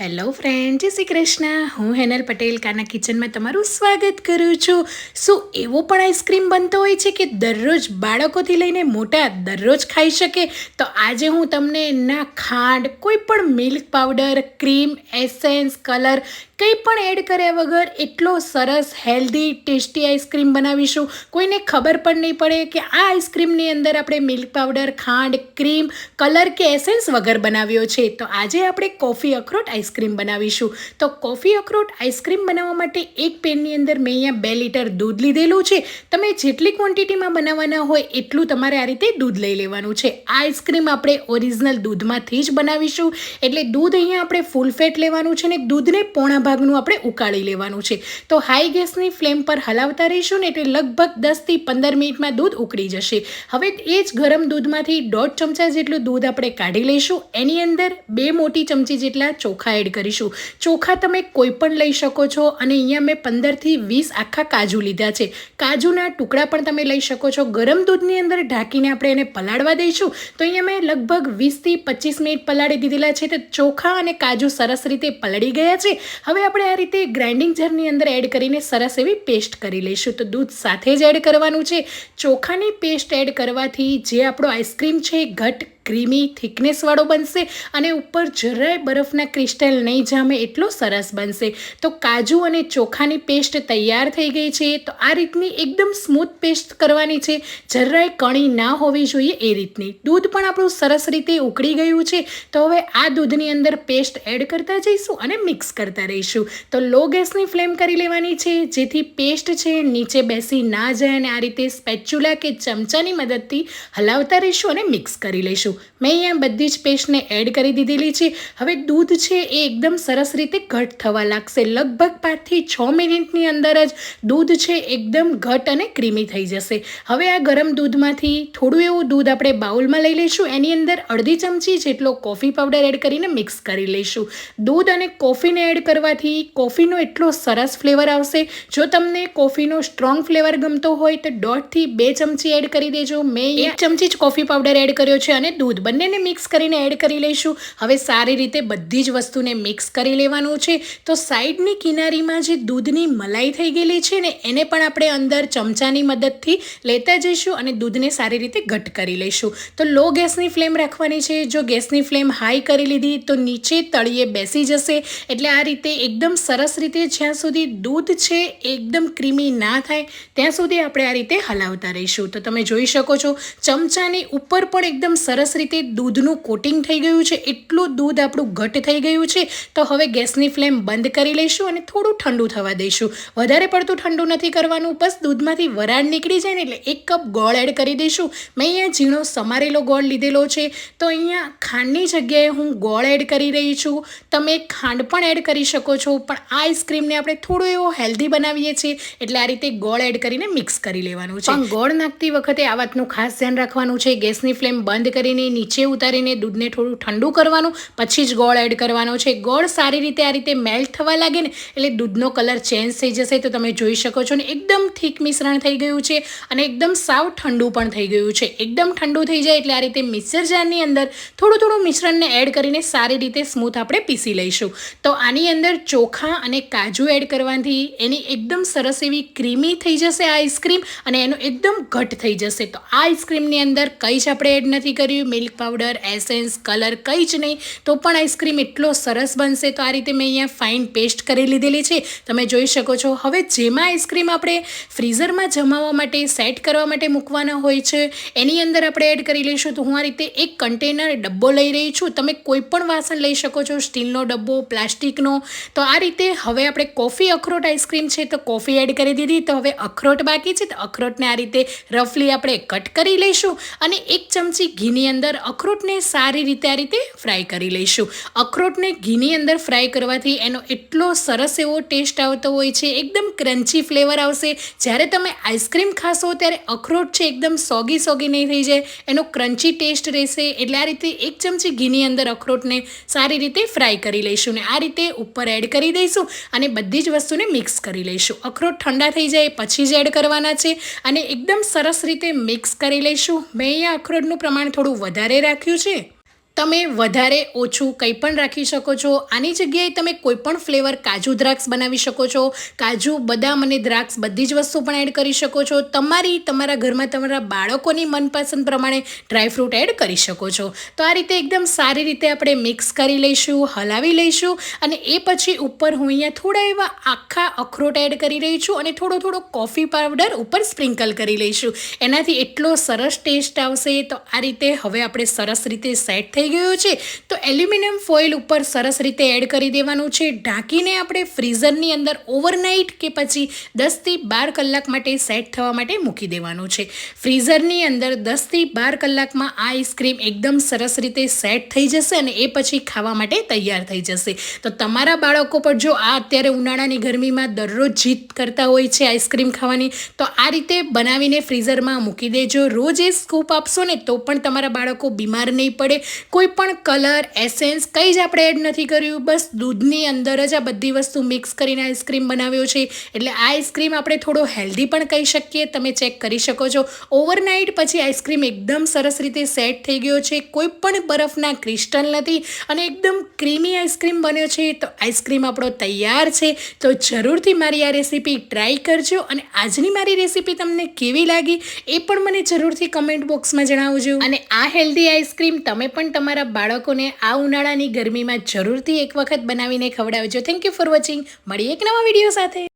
Hello friend જય શ્રી કૃષ્ણ. હું હેનલ પટેલ, કાના કિચનમાં તમારું સ્વાગત કરું છું. શું એવો પણ આઈસ્ક્રીમ બનતો હોય છે કે દરરોજ બાળકોથી લઈને મોટા દરરોજ ખાઈ શકે? તો આજે હું તમને ના ખાંડ, કોઈ પણ milk powder, cream, essence, colour, કંઈ પણ એડ કર્યા વગર એટલો સરસ, હેલ્ધી, ટેસ્ટી આઈસ્ક્રીમ બનાવીશું. કોઈને ખબર પણ નહીં પડે કે આ આઈસ્ક્રીમની અંદર આપણે મિલ્ક પાવડર, ખાંડ, ક્રીમ, કલર કે એસેન્સ વગર બનાવ્યો છે. તો આજે આપણે કોફી અખરોટ આઈસ્ક્રીમ બનાવીશું. તો કોફી અખરોટ આઈસ્ક્રીમ બનાવવા માટે એક પેનની અંદર મેં અહીંયા બે લીટર દૂધ લીધેલું છે. તમે જેટલી ક્વોન્ટિટીમાં બનાવવાના હોય એટલું તમારે આ રીતે દૂધ લઈ લેવાનું છે. આ આઈસ્ક્રીમ આપણે ઓરિજિનલ દૂધમાંથી જ બનાવીશું. એટલે દૂધ અહીંયા આપણે ફૂલ ફેટ લેવાનું છે ને દૂધને પોણા ભાગનું આપણે ઉકાળી લેવાનું છે. તો હાઈ ગેસની ફ્લેમ પર હલાવતા રહીશું ને એટલે લગભગ દસથી પંદર મિનિટમાં દૂધ ઉકળી જશે. હવે એ જ ગરમ દૂધમાંથી દોઢ ચમચા જેટલું દૂધ આપણે કાઢી લઈશું. એની અંદર બે મોટી ચમચી જેટલા ચોખા એડ કરીશું. ચોખા તમે કોઈ પણ લઈ શકો છો અને અહીંયા મેં પંદરથી વીસ આખા કાજુ લીધા છે. કાજુના ટુકડા પણ તમે લઈ શકો છો. ગરમ દૂધની અંદર ઢાંકીને આપણે એને પલાળવા દઈશું. તો અહીંયા મેં લગભગ વીસથી પચીસ મિનિટ પલાળી દીધેલા છે તો ચોખા અને કાજુ સરસ રીતે પલળી ગયા છે. હવે આપણે આ રીતે ગ્રાઇન્ડિંગ જારની અંદર એડ કરીને સરસ એવી પેસ્ટ કરી લઈશું. તો દૂધ સાથે જ એડ કરવાનું છે. ચોખાની પેસ્ટ એડ કરવાથી જે આપણો આઈસ્ક્રીમ છે ઘટ ક્રીમી થિકનેસવાળો બનશે અને ઉપર જરાય બરફના ક્રિસ્ટલ નહીં જામે એટલો સરસ બનશે. તો કાજુ અને ચોખાની પેસ્ટ તૈયાર થઈ ગઈ છે. તો આ રીતની એકદમ સ્મૂથ પેસ્ટ કરવાની છે. જરાય કણી ના હોવી જોઈએ એ રીતની. દૂધ પણ આપણું સરસ રીતે ઉકળી ગયું છે. તો હવે આ દૂધની અંદર પેસ્ટ એડ કરતા જઈશું અને મિક્સ કરતા રહીશું. તો લો ગેસની ફ્લેમ કરી લેવાની છે. જેથી પેસ્ટ છે નીચે બેસી ના જાય અને આ રીતે સ્પેચ્યુલા કે ચમચાની મદદથી હલાવતા રહીશું અને મિક્સ કરી લઈશું. મેં અહીંયા બધી જ પેસ્ટને એડ કરી દીધેલી છે. હવે દૂધ છે એ એકદમ સરસ રીતે ઘટ થવા લાગશે. લગભગ પાંચથી છ મિનિટની અંદર જ દૂધ છે એકદમ ઘટ અને ક્રીમી થઈ જશે. હવે આ ગરમ દૂધમાંથી થોડું એવું દૂધ આપણે બાઉલમાં લઈ લઈશું. એની અંદર અડધી ચમચી જેટલો કોફી પાવડર એડ કરીને મિક્સ કરી લઈશું. દૂધ અને કોફીને એડ કરવાથી કોફીનો એટલો સરસ ફ્લેવર આવશે. જો તમને કોફીનો સ્ટ્રોંગ ફ્લેવર ગમતો હોય તો દોઢથી બે ચમચી એડ કરી દેજો. મેં એક ચમચી જ કોફી પાવડર એડ કર્યો છે અને દૂધ બંનેને મિક્સ કરીને એડ કરી લઈશું. હવે સારી રીતે બધી જ વસ્તુને મિક્સ કરી લેવાનું છે. તો સાઈડની કિનારીમાં જે દૂધની મલાઈ થઈ ગયેલી છે ને, એને પણ આપણે અંદર ચમચાની મદદથી લેતા જઈશું અને દૂધને સારી રીતે ઘટ કરી લઈશું. તો લો ગેસની ફ્લેમ રાખવાની છે. જો ગેસની ફ્લેમ હાઈ કરી લીધી, તો નીચે તળીએ બેસી જશે. એટલે આ રીતે એકદમ સરસ રીતે જ્યાં સુધી દૂધ છે, એકદમ ક્રીમી ના થાય, ત્યાં સુધી આપણે આ રીતે હલાવતા રહીશું. તો તમે જોઈ શકો છો, ચમચાની ઉપર પણ એકદમ સરસ રીતે દૂધનું કોટિંગ થઈ ગયું છે, એટલું દૂધ આપણું ઘટ થઈ ગયું છે, તો હવે ગેસની ફ્લેમ બંધ કરી લઈશું અને થોડું ઠંડુ થવા દઈશું. વધારે પડતું ઠંડુ નથી કરવાનું, બસ દૂધમાંથી વરાળ નીકળી જાય ને એટલે એક કપ ગોળ એડ કરી દઈશું. મેં અહીંયા ઝીણો સમારેલો ગોળ લીધેલો છે, તો અહીંયા ખાંડની જગ્યાએ હું ગોળ એડ કરી રહી છું. તમે ખાંડ પણ એડ કરી શકો છો, પણ આઈસ્ક્રીમને આપણે થોડો એવો હેલ્ધી બનાવીએ છીએ, એટલે આ રીતે ગોળ એડ કરીને મિક્સ કરી લેવાનું છે. ગોળ નાખતી વખતે આ વાતનું ખાસ ધ્યાન રાખવાનું છે, ગેસની ફ્લેમ બંધ કરીને નીચે ઉતારીને દૂધને થોડું ઠંડુ કરવાનું, પછી જ ગોળ એડ કરવાનો છે. ગોળ સારી રીતે આ રીતે મેલ્ટ થવા લાગે ને, એટલે દૂધનો કલર ચેન્જ થઈ જશે તો તમે જોઈ શકો છો ને, એકદમ થીક મિશ્રણ થઈ ગયું છે અને એકદમ સાવ ઠંડુ પણ થઈ ગયું છે. એકદમ ઠંડુ થઈ જાય એટલે આ રીતે મિક્સર જારની અંદર થોડું થોડું મિશ્રણને એડ કરીને સારી રીતે સ્મૂથ આપણે પીસી લઈશું. તો આની અંદર ચોખા અને કાજુ એડ કરવાથી એની એકદમ સરસ એવી ક્રીમી થઈ જશે આઈસ્ક્રીમ અને એનો એકદમ ઘટ થઈ જશે. તો આઈસ્ક્રીમની અંદર કંઈ જ આપણે એડ નથી કર્યું. મિલ્ક પાવડર એસેન્સ કલર કંઈ જ નહીં, તો પણ આઈસ્ક્રીમ એટલો સરસ બનશે. તો આ રીતે મેં અહીંયા ફાઇન પેસ્ટ કરી લીધેલી છે. તમે જોઈ શકો છો. હવે જેમાં આઈસ્ક્રીમ આપણે ફ્રીઝરમાં જમાવવા માટે, સેટ કરવા માટે મૂકવાના હોય છે, એની અંદર આપણે એડ કરી લઈશું. તો હું આ રીતે એક કન્ટેનર ડબ્બો લઈ રહી છું. તમે કોઈ પણ વાસણ લઈ શકો છો, સ્ટીલનો ડબ્બો, પ્લાસ્ટિકનો. તો આ રીતે હવે આપણે કોફી અખરોટ આઈસ્ક્રીમ છે, તો કોફી એડ કરી દીધી. તો હવે અખરોટ બાકી છે. તો અખરોટને આ રીતે રફલી આપણે કટ કરી લઈશું. અને એક ચમચી ઘીની અંદર અખરોટને સારી રીતે આ રીતે ફ્રાય કરી લઈશું. અખરોટને ઘીની અંદર ફ્રાય કરવાથી એનો એટલો સરસ એવો ટેસ્ટ આવતો હોય છે, એકદમ ક્રન્ચી ફ્લેવર આવશે. જ્યારે તમે આઈસ્ક્રીમ ખાશો ત્યારે અખરોટ છે એકદમ સોગી સોગી નહીં થઈ જાય, એનો ક્રન્ચી ટેસ્ટ રહેશે. એટલે આ રીતે એક ચમચી ઘીની અંદર અખરોટને સારી રીતે ફ્રાય કરી લઈશું ને આ રીતે ઉપર એડ કરી દઈશું અને બધી જ વસ્તુને મિક્સ કરી લઈશું. અખરોટ ઠંડા થઈ જાય, પછી જ એડ કરવાના છે અને એકદમ સરસ રીતે મિક્સ કરી લઈશું. મેં અહીંયા અખરોટનું પ્રમાણ થોડું વધારે રાખ્યું છે? તમે વધારે ઓછું કંઈ પણ રાખી શકો છો. આની જગ્યાએ તમે કોઈ પણ ફ્લેવર કાજુ દ્રાક્ષ બનાવી શકો છો. કાજુ, બદામ અને દ્રાક્ષ બધી જ વસ્તુ પણ એડ કરી શકો છો. તમારી, તમારા ઘરમાં તમારા બાળકોની મનપસંદ પ્રમાણે ડ્રાયફ્રૂટ એડ કરી શકો છો. તો આ રીતે એકદમ સારી રીતે આપણે મિક્સ કરી લઈશું, હલાવી લઈશું અને એ પછી ઉપર હું અહીંયા થોડા એવા આખા અખરોટ એડ કરી રહી છું અને થોડો થોડો કોફી પાવડર ઉપર સ્પ્રિંકલ કરી લઈશું. એનાથી એટલો સરસ ટેસ્ટ આવશે. તો આ રીતે હવે આપણે સરસ રીતે સેટ થઈ ગયો છે, તો એલ્યુમિનિયમ ફોઇલ ઉપર સરસ રીતે એડ કરી દેવાનું છે. ઢાંકીને આપણે ફ્રીઝરની અંદર ઓવરનાઇટ કે પછી દસથી બાર કલાક માટે સેટ થવા માટે મૂકી દેવાનું છે. ફ્રીઝરની અંદર દસથી બાર કલાકમાં આ આઈસ્ક્રીમ એકદમ સરસ રીતે સેટ થઈ જશે અને એ પછી ખાવા માટે તૈયાર થઈ જશે. તો તમારા બાળકો પર જો આ અત્યારે ઉનાળાની ગરમીમાં દરરોજ જીત કરતા હોય છે આઈસ્ક્રીમ ખાવાની, તો આ રીતે બનાવીને ફ્રીઝરમાં મૂકી દેજો. રોજ એ સ્કૂપ આપશો ને તો પણ તમારા બાળકો બીમાર નહીં પડે. કોઈ પણ કલર, એસેન્સ કંઈ જ આપણે એડ નથી કર્યું. બસ દૂધની અંદર જ આ બધી વસ્તુ મિક્સ કરીને આઈસ્ક્રીમ બનાવ્યો છે. એટલે આ આઈસ્ક્રીમ આપણે થોડો હેલ્ધી પણ કહી શકીએ. તમે ચેક કરી શકો છો. ઓવરનાઇટ પછી આઈસ્ક્રીમ એકદમ સરસ રીતે સેટ થઈ ગયો છે. કોઈ પણ બરફના ક્રિસ્ટલ નથી અને એકદમ ક્રીમી આઈસ્ક્રીમ બન્યો છે. તો આઈસ્ક્રીમ આપણો તૈયાર છે. તો જરૂરથી મારી આ રેસીપી ટ્રાય કરજો અને આજની મારી રેસીપી તમને કેવી લાગી એ પણ મને જરૂરથી કમેન્ટ બોક્સમાં જણાવજો. અને આ હેલ્ધી આઈસ્ક્રીમ તમે પણ તમારા બાળકોને આ ઉનાળાની ગરમીમાં જરૂરથી એક વખત બનાવીને ખવડાવજો. થેન્ક યુ ફોર વોચિંગ મળીએ એક નવા વીડિયો સાથે.